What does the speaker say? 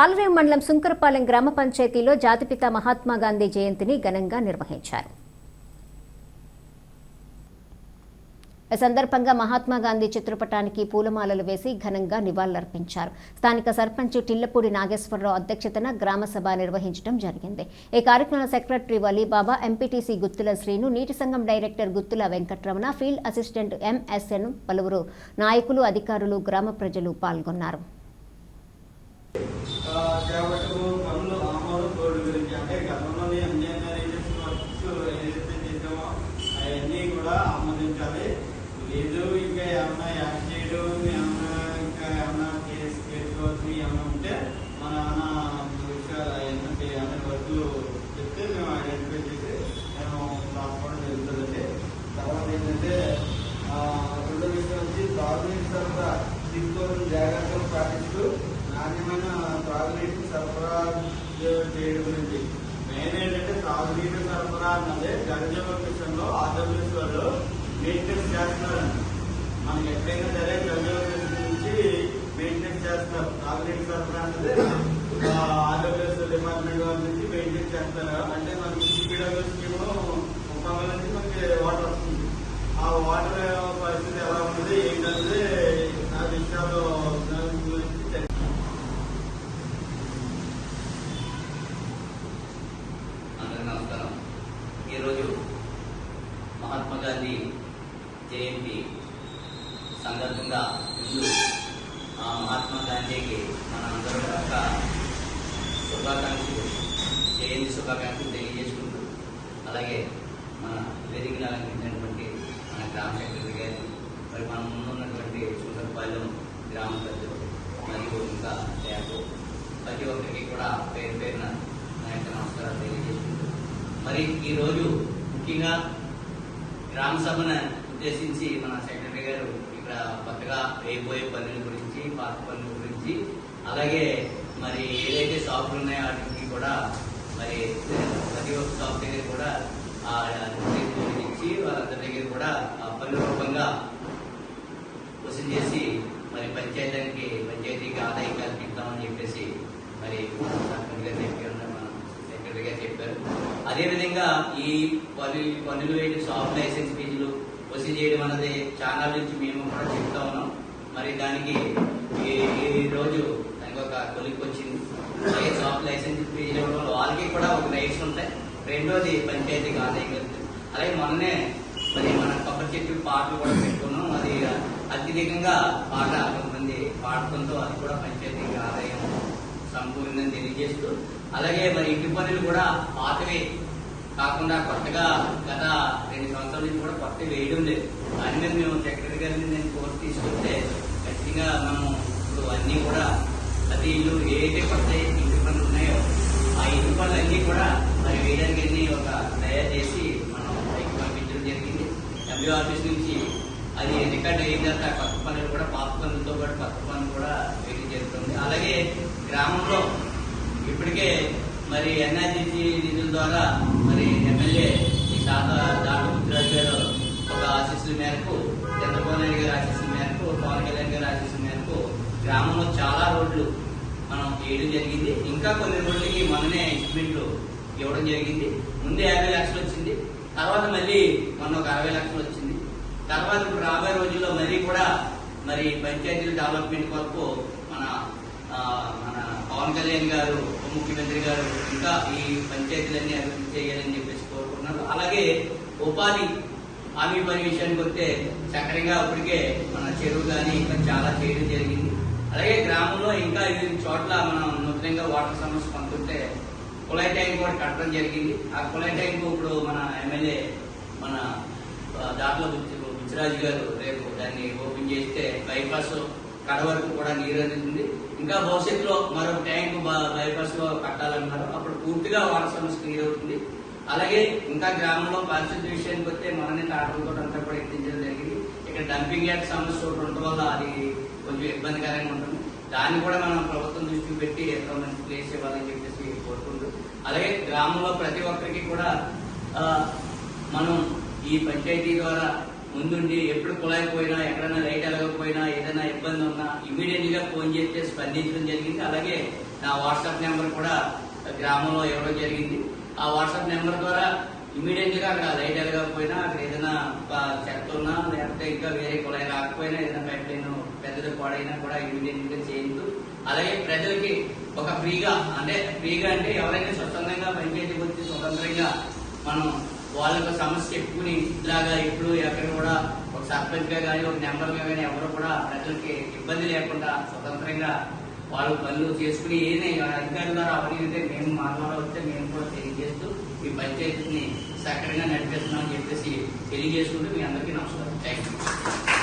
తాళరేవు మండలం సుంకరపాలెం గ్రామ పంచాయతీలో జాతిపిత మహాత్మా గాంధీ జయంతిని ఘనంగా నిర్వహించారు. ఈ సందర్భంగా మహాత్మా గాంధీ చిత్రపటానికి పూలమాలలు వేసి ఘనంగా నివాళులర్పించారు. స్థానిక సర్పంచ్ టిల్లపూడి నాగేశ్వరరావు అధ్యక్షతన గ్రామ సభ నిర్వహించడం జరిగింది. ఈ కార్యక్రమంలో సెక్రటరీ వలీబాబా ఎంపీటీసీ గుత్తుల శ్రీను నీటి సంఘం director Guttula Venkataramana field assistant MSN పలువురు నాయకులు అధికారులు గ్రామ ప్రజలు పాల్గొన్నారు. ఆ, కాబట్టి పనులు ఆమోదం తోడు గురించి. అంటే గతంలోని ఎంజిఎన్ఆర్ ఏజెన్సీ వర్క్స్ ఏదైతే చేసామో అవన్నీ కూడా ఆమోదించాలి. లేదు ఇంకా ఏమన్నా యాక్ట్ చేయడం ఏమన్నా ఇంకా ఏమన్నా కేసు పెట్టుకోవచ్చు ఏమన్నా ఉంటే మన ఏమన్నా విషయాలు అవన్నీ చేయాలి వర్క్లు చెప్తే మేము ఐడెంటిఫై చేసి మేము రాసుకోవడం జరుగుతుందండి తర్వాత ఏంటంటే ఆ, రెండో విషయం వచ్చి తాగునీటి సరఫరా తీసుకోవాల్సిన జాగ్రత్తలు పాటిస్తూ నాణ్యమైన త్రాగునీటిని సరఫరా చేయడం గురించి మెయిన్ ఏంటంటే త్రాగునీటి సరఫరా అన్నది గంజమ విషయంలో మెయింటెనెన్స్ చేస్తున్నారండి. మనకి ఎక్కడైనా సరే గంజమ నుంచి మెయింటెనెన్స్ చేస్తారు. త్రాగునీటి సరఫరా అన్నది ఆంధ్రప్రదేశ్ డిపార్ట్మెంట్ వాళ్ళ నుంచి మెయింటైన్ చేస్తారు. అంటే మనకి సిపిడబ్ల్యూ స్కీమ్ ముప్పై వందల నుంచి మనకి వాటర్ వస్తుంది ఆ వాటర్ పరిస్థితి ఎలా ఉంటుంది ఏంటంటే ఆ విషయాలు దాని గురించి తెలి- అందరికీ నమస్కారం ఈరోజు మహాత్మా గాంధీ జయంతి సందర్భంగా ముందు ఆ మహాత్మా గాంధీకి మన అందరం యొక్క శుభాకాంక్షలు జయంతి శుభాకాంక్షలు తెలియజేసుకుంటూ అలాగే మన వేదికను అలంకరించినటువంటి మన గ్రామ సెక్రటరీ గారిని మరి మన ముందున్నటువంటి సుందరపాలెం గ్రామ ప్రజలు మరియు ఇంకా ట్యాబ్ ప్రతి ఒక్కరికి కూడా పేరు పేరున నా యొక్క నమస్కారాలు తెలియజేసుకుంటూ. మరి ఈరోజు ముఖ్యంగా గ్రామ సభను ఉద్దేశించి మన సెక్రటరీ గారు ఇక్కడ కొత్తగా వేయబోయే పనుల గురించి పాత పనుల గురించి అలాగే మరి ఏదైతే షాపులు ఉన్నాయో వాటికి కూడా మరి ప్రతి ఒక్క షాప్ దగ్గర కూడా ఆ ఇచ్చి వాళ్ళందరి దగ్గర కూడా ఆ రూపంగా వసూలు చేసి మరి పంచాయతీకి పంచాయతీకి ఆదాయం కల్పిస్తామని చెప్పేసి మరి సర్పంచ్ గారు చెప్పారు మన సెక్రటరీ గారు చెప్పారు. అదేవిధంగా ఈ పనులు పనులు వేటి షాప్ లైసెన్స్ ఫీజులు వసూలు చేయడం అన్నది చాలా నుంచి మేము కూడా చెప్తా ఉన్నాం. మరి దానికి ఈ రోజు దానికి ఒక కొలిక్ వచ్చింది. అలాగే షాప్ లైసెన్స్ ఫీజులు ఇవ్వడం వాళ్ళకి కూడా ఒక రైట్స్ ఉంటాయి. రెండోది పంచాయతీకి ఆదాయం కలుగుతుంది అలాగే మొన్నే మరి మన కొబ్బరి చెట్టు పాటలు కూడా పెట్టుకున్నాం. అది అత్యధికంగా పాట కొంతమంది పాడటంతో అది కూడా పంచాయతీకి ఆదాయం సమకూరిందని తెలియజేస్తూ అలాగే మరి ఇంటి పనులు కూడా పాతవి. కాకుండా కొత్తగా గత రెండు సంవత్సరాల నుంచి కూడా కొత్త వేయడం లేదు దాని మీద మేము సెక్రటరీ గారిని నేను కోర్టు తీసుకుంటే ఖచ్చితంగా మనం ఇప్పుడు అన్నీ కూడా ప్రతి ఇల్లు ఏదైతే కొత్త ఇంటి పనులు ఉన్నాయో ఆ ఇంటి పనులు అన్నీ కూడా మరి వేయడానికి అన్ని ఒక తయారు చేసి మనం పైకి పంపించడం జరిగింది. ఎంబీ ఆఫీస్ నుంచి అది రికార్డ్ అయిన తర్వాత కొత్త పనులు కూడా పాత పనులతో పాటు కొత్త పనులు కూడా వేయడం జరుగుతుంది. అలాగే గ్రామంలో ఇప్పటికే మరి ఎన్ఆర్జీసీ నిధుల ద్వారా గ్రామంలో చాలా రోడ్లు మనం వేయడం జరిగింది. ఇంకా కొన్ని రోడ్లకి మొన్ననే ఎస్టిమేట్లు ఇవ్వడం జరిగింది. ముందే యాభై లక్షలు వచ్చింది. తర్వాత మళ్ళీ మొన్న ఒక అరవై లక్షలు వచ్చింది. తర్వాత ఇప్పుడు రాబోయే రోజుల్లో మళ్ళీ కూడా మరి పంచాయతీల డెవలప్మెంట్ కొరకు మన మన పవన్ కళ్యాణ్ గారు ముఖ్యమంత్రి గారు ఇంకా ఈ పంచాయతీలన్నీ అభివృద్ధి చేయాలని చెప్పేసి కోరుకుంటున్నారు. అలాగే ఉపాధి హామీ పని విషయానికి వస్తే చక్కగా ఇప్పటికే మన చెరువు కానీ ఇంకా చాలా చేయడం జరిగింది. అలాగే గ్రామంలో ఇంకా వివిధ చోట్ల మనం నూతనంగా వాటర్ సమస్య పంపుతుంటే కుళాయి ట్యాంక్ కూడా కట్టడం జరిగింది. ఆ కుళాయి ట్యాంక్ ఇప్పుడు మన ఎమ్మెల్యే మన దాంట్లో బుచ్చిరాజు గారు రేపు దాన్ని ఓపెన్ చేస్తే బైపాస్ కడ వరకు కూడా నీరు అందుతుంది. ఇంకా భవిష్యత్తులో మరో ట్యాంక్ బైపాస్లో కట్టాలన్నారు. అప్పుడు పూర్తిగా వాటర్ సమస్య క్లియర్ అవుతుంది. అలాగే ఇంకా గ్రామంలో పరిస్థితి విషయానికి వస్తే మననే తాటలతో అంతా కూడా ఎత్తించడం జరిగింది. ఇక్కడ డంపింగ్ యార్డ్ సమస్య ఒకటి ఉండటం వల్ల అది కొంచెం ఇబ్బందికరంగా ఉంటుంది. దాన్ని కూడా మనం ప్రభుత్వం దృష్టికి పెట్టి ఎంతో మంచి ప్లేస్ ఇవ్వాలని చెప్పేసి కోరుకుంటూ అలాగే గ్రామంలో ప్రతి ఒక్కరికి కూడా మనం ఈ పంచాయతీ ద్వారా ముందుండి ఎప్పుడు కుళాయి పోయినా ఎక్కడైనా లైట్ ఎలగకపోయినా ఏదైనా ఇబ్బంది ఉన్నా ఇమీడియట్లీగా ఫోన్ చేస్తే స్పందించడం జరిగింది. అలాగే నా వాట్సాప్ నెంబర్ కూడా గ్రామంలో ఇవ్వడం జరిగింది. ఆ వాట్సాప్ నెంబర్ ద్వారా ఇమీడియట్గా అక్కడ లైట్ ఎలగకపోయినా అక్కడ ఏదైనా చెత్త ఉన్నా లేకపోతే ఇంకా వేరే కుళాయి రాకపోయినా ఏదైనా పైప్ పాడైనా కూడా ఇమీడియట్గా చేయొద్దు. అలాగే ప్రజలకి ఒక ఫ్రీగా అంటే ఫ్రీగా అంటే ఎవరైనా స్వతంత్రంగా పంచాయతీ వచ్చి స్వతంత్రంగా మనం వాళ్ళ యొక్క సమస్య చెప్పుకుని ఇలాగా ఎప్పుడు ఎక్కడ కూడా ఒక సర్పంచ్గా కానీ ఒక మెంబర్గా కానీ ఎవరు కూడా ప్రజలకి ఇబ్బంది లేకుండా స్వతంత్రంగా వాళ్ళు పనులు చేసుకుని ఏదైనా అధికారుల ద్వారా అవన్నీ మేము మా ద్వారా వస్తే మేము కూడా తెలియజేస్తూ ఈ పంచాయతీని సక్రమంగా నడిపిస్తున్నాం అని చెప్పేసి తెలియజేసుకుంటూ మీ అందరికీ నమస్కారం. Thank you